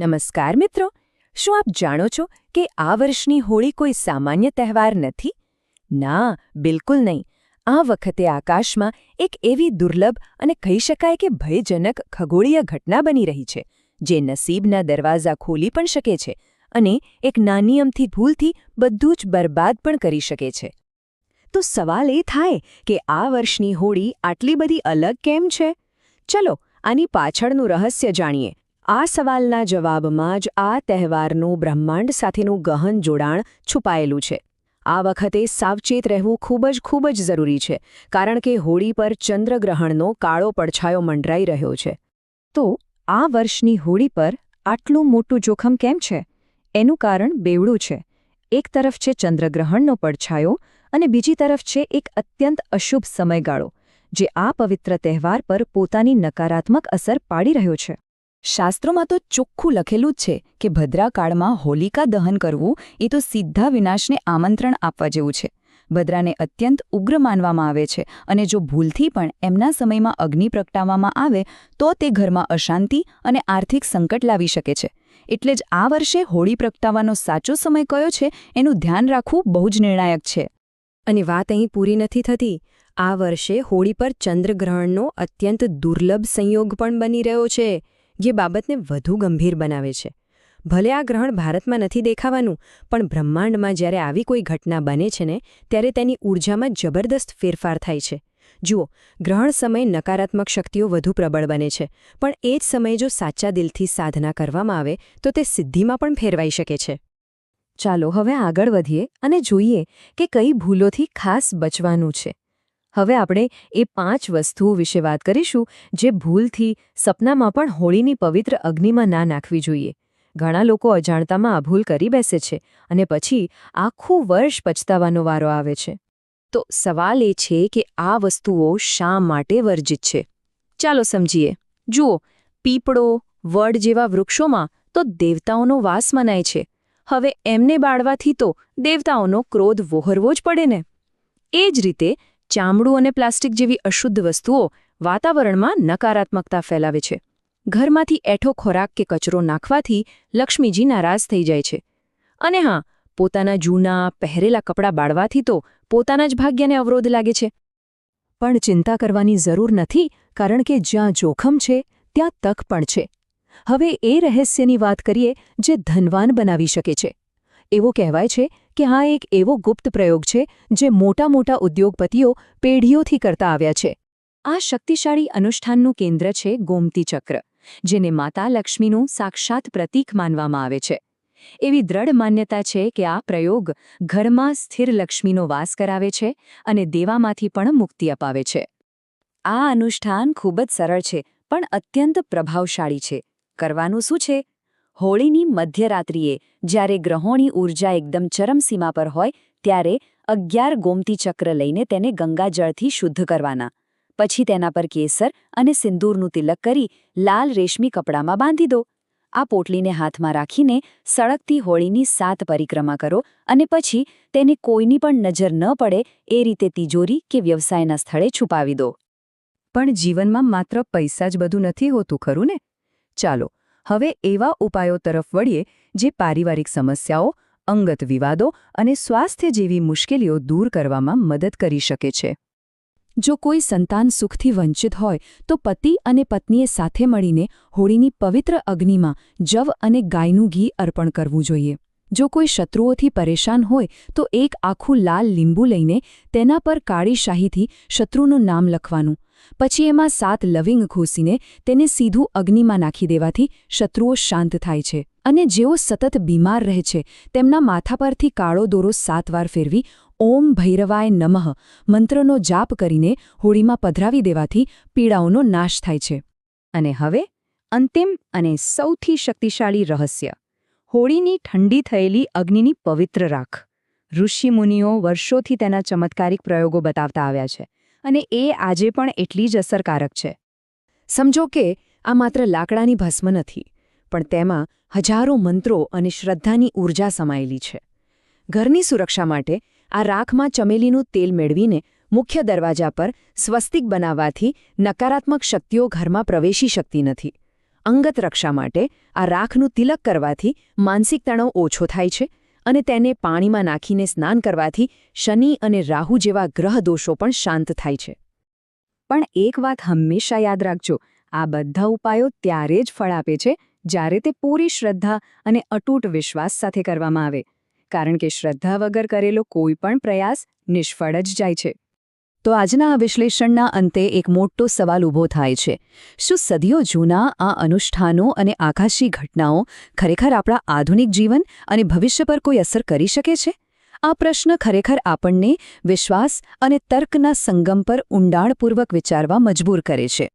નમસ્કાર મિત્રો. શું આપ જાણો છો કે આ વર્ષની હોળી કોઈ સામાન્ય તહેવાર નથી? ના, બિલકુલ નહીં. આ વખતે આકાશમાં એક એવી દુર્લભ અને કહી શકાય કે ભયજનક ખગોળીય ઘટના બની રહી છે, જે નસીબના દરવાજા ખોલી પણ શકે છે અને એક નાની અમથી ભૂલથી બધું જ બરબાદ પણ કરી શકે છે. તો સવાલ એ થાય કે આ વર્ષની હોળી આટલી બધી અલગ કેમ છે? ચલો, આની પાછળનું રહસ્ય જાણીએ. આ સવાલના જવાબમાં જ આ તહેવારનું બ્રહ્માંડ સાથેનું ગહન જોડાણ છુપાયેલું છે. આ વખતે સાવચેત રહેવું ખૂબ જ ખૂબ જ જરૂરી છે, કારણ કે હોળી પર ચંદ્રગ્રહણનો કાળો પડછાયો મંડરાઈ રહ્યો છે. તો, આ વર્ષની હોળી પર આટલું મોટું જોખમ કેમ છે? એનું કારણ બેવડું છે. એક તરફ છે ચંદ્રગ્રહણનો પડછાયો અને બીજી તરફ છે એક અત્યંત અશુભ સમયગાળો, જે આ પવિત્ર તહેવાર પર પોતાની નકારાત્મક અસર પાડી રહ્યો છે. શાસ્ત્રોમાં તો ચોખ્ખું લખેલું જ છે કે ભદ્રાકાળમાં હોલિકા દહન કરવું એ તો સીધા વિનાશને આમંત્રણ આપવા જેવું છે. ભદ્રાને અત્યંત ઉગ્ર માનવામાં આવે છે અને જો ભૂલથી પણ એમના સમયમાં અગ્નિ પ્રગટાવવામાં આવે, તો તે ઘરમાં અશાંતિ અને આર્થિક સંકટ લાવી શકે છે. એટલે જ આ વર્ષે હોળી પ્રગટાવવાનો સાચો સમય કયો છે એનું ધ્યાન રાખવું બહુ જ નિર્ણાયક છે. અને વાત અહીં પૂરી નથી થતી. આ વર્ષે હોળી પર ચંદ્રગ્રહણનો અત્યંત દુર્લભ સંયોગ પણ બની રહ્યો છે. જે બાબતને વધુ ગંભીર બનાવે છે. ભલે આ ગ્રહણ ભારતમાં નથી દેખાવાનું, પણ બ્રહ્માંડમાં જ્યારે આવી કોઈ ઘટના બને છે ને, ત્યારે તેની ઊર્જામાં જબરદસ્ત ફેરફાર થાય છે. જુઓ, ગ્રહણ સમય નકારાત્મક શક્તિઓ વધુ પ્રબળ બને છે, પણ એ જ સમયે જો સાચા દિલથી સાધના કરવામાં આવે, તો તે સિદ્ધિમાં પણ ફેરવાઈ શકે છે. ચાલો હવે આગળ વધીએ અને જોઈએ કે કઈ ભૂલોથી ખાસ બચવાનું છે. હવે આપણે એ પાંચ વસ્તુઓ વિશે વાત કરીશું જે ભૂલથી સપનામાં પણ હોળીની પવિત્ર અગ્નિમાં ના નાખવી જોઈએ. ઘણા લોકો અજાણતામાં આ ભૂલ કરી બેસે છે અને પછી આખું વર્ષ પછતાવાનો વારો આવે છે. તો સવાલ એ છે કે આ વસ્તુઓ શા માટે વર્જિત છે? ચાલો સમજીએ. જુઓ, પીપળો, વડ જેવા વૃક્ષોમાં તો દેવતાઓનો વાસ મનાય છે. હવે એમને બાળવાથી તો દેવતાઓનો ક્રોધ વોહરવો જ પડે ને? એ જ રીતે ચામડું અને પ્લાસ્ટિક જેવી અશુદ્ધ વસ્તુઓ વાતાવરણમાં નકારાત્મકતા ફેલાવે છે. ઘરમાંથી એઠો ખોરાક કે કચરો નાખવાથી લક્ષ્મીજી નારાજ થઈ જાય છે. અને હા, પોતાના જૂના, પહેરેલા કપડાં બાળવાથી તો પોતાના જ ભાગ્યને અવરોધ લાગે છે. પણ ચિંતા કરવાની જરૂર નથી, કારણ કે જ્યાં જોખમ છે, ત્યાં તક પણ છે. હવે એ રહસ્યની વાત કરીએ જે ધનવાન બનાવી શકે છે. એવો કહેવાય છે કે આ એક એવો ગુપ્ત પ્રયોગ છે જે મોટા મોટા ઉદ્યોગપતિઓ પેઢીઓથી કરતા આવ્યા છે. આ શક્તિશાળી અનુષ્ઠાનનું કેન્દ્ર છે ગોમતી ચક્ર, જેને માતા લક્ષ્મીનું સાક્ષાત પ્રતીક માનવામાં આવે છે. એવી દ્રઢ માન્યતા છે કે આ પ્રયોગ ઘરમાં સ્થિર લક્ષ્મીનો વાસ કરાવે છે અને દેવામાંથી પણ મુક્તિ અપાવે છે. આ અનુષ્ઠાન ખૂબ જ સરળ છે, પણ અત્યંત પ્રભાવશાળી છે. કરવાનું શું છે? હોળીની મધ્યરાત્રિએ જ્યારે ગ્રહોની ઊર્જા એકદમ ચરમસીમા પર હોય ત્યારે અગિયાર ગોમતી ચક્ર લઈને તેને ગંગાજળથી શુદ્ધ કરવાના. પછી તેના પર કેસર અને સિંદૂરનું તિલક કરી લાલ રેશમી કપડામાં બાંધી દો. આ પોટલીને હાથમાં રાખીને સળગતી હોળીની સાત પરિક્રમા કરો અને પછી તેને કોઈની પણ નજર ન પડે એ રીતે તિજોરી કે વ્યવસાયના સ્થળે છુપાવી દો. પણ જીવનમાં માત્ર પૈસા જ બધું નથી હોતું, ખરું ને? ચાલો હવે એવા ઉપાયો તરફ વળીએ જે પારિવારિક સમસ્યાઓ, અંગત વિવાદો અને સ્વાસ્થ્ય જેવી મુશ્કેલીઓ દૂર કરવામાં મદદ કરી શકે છે. જો કોઈ સંતાન સુખથી વંચિત હોય, તો પતિ અને પત્નીએ સાથે મળીને હોળીની પવિત્ર અગ્નિમાં જવ અને ગાયનું ઘી અર્પણ કરવું જોઈએ. જો કોઈ શત્રુઓથી પરેશાન હોય, તો એક આખું લાલ લીંબુ લઈને તેના પર કાળી શાહીથી શત્રુનું નામ લખવાનું. પછી એમાં સાત લવિંગ ઘોસીને તેને સીધું અગ્નિમાં નાખી દેવાથી શત્રુઓ શાંત થાય છે અને જેઓ સતત બીમાર રહે છે, તેમના માથા પરથી કાળો દોરો સાત વાર ફેરવી ઓમ ભૈરવાય નમઃ મંત્રનો જાપ કરીને હોળીમાં પધરાવી દેવાથી પીડાઓનો નાશ થાય છે. અને હવે અંતિમ અને સૌથી શક્તિશાળી રહસ્ય. હોળીની ઠંડી થયેલી અગ્નિની પવિત્ર રાખ. ઋષિમુનિઓ વર્ષોથી તેના ચમત્કારિક પ્રયોગો બતાવતા આવ્યા છે. અને એ આજે પણ એટલી જ અસરકારક છે. સમજો કે આ માત્ર લાકડાની ભસ્મ નથી, પણ તેમાં હજારો મંત્રો અને શ્રદ્ધાની ઊર્જા સમાયેલી છે. ઘરની સુરક્ષા માટે આ રાખમાં ચમેલીનું તેલ મેળવીને મુખ્ય દરવાજા પર સ્વસ્તિક બનાવવાથી નકારાત્મક શક્તિઓ ઘરમાં પ્રવેશી શકતી નથી. અંગત રક્ષા માટે આ રાખનું તિલક કરવાથી માનસિક તણાવ ઓછો થાય છે અને તેને પાણીમાં નાખીને સ્નાન કરવાથી શનિ અને રાહુ જેવા ગ્રહ દોષો પણ શાંત થાય છે. પણ એક વાત હંમેશા યાદ રાખજો, આ બધા ઉપાયો ત્યારે જ ફળ આપે છે, જ્યારે તે પૂરી શ્રદ્ધા અને અતૂટ વિશ્વાસ સાથે કરવામાં આવે. કારણ કે શ્રદ્ધા વગર કરેલો કોઈ પણ પ્રયાસ નિષ્ફળ જ જાય છે. તો આજના આ વિશ્લેષણના અંતે એક મોટો સવાલ ઊભો થાય છે. શું સદીઓ જૂના આ અનુષ્ઠાનો અને આકાશી ઘટનાઓ ખરેખર આપણા આધુનિક જીવન અને ભવિષ્ય પર કોઈ અસર કરી શકે છે? આ પ્રશ્ન ખરેખર આપણને વિશ્વાસ અને તર્કના સંગમ પર ઊંડાણપૂર્વક વિચારવા મજબૂર કરે છે.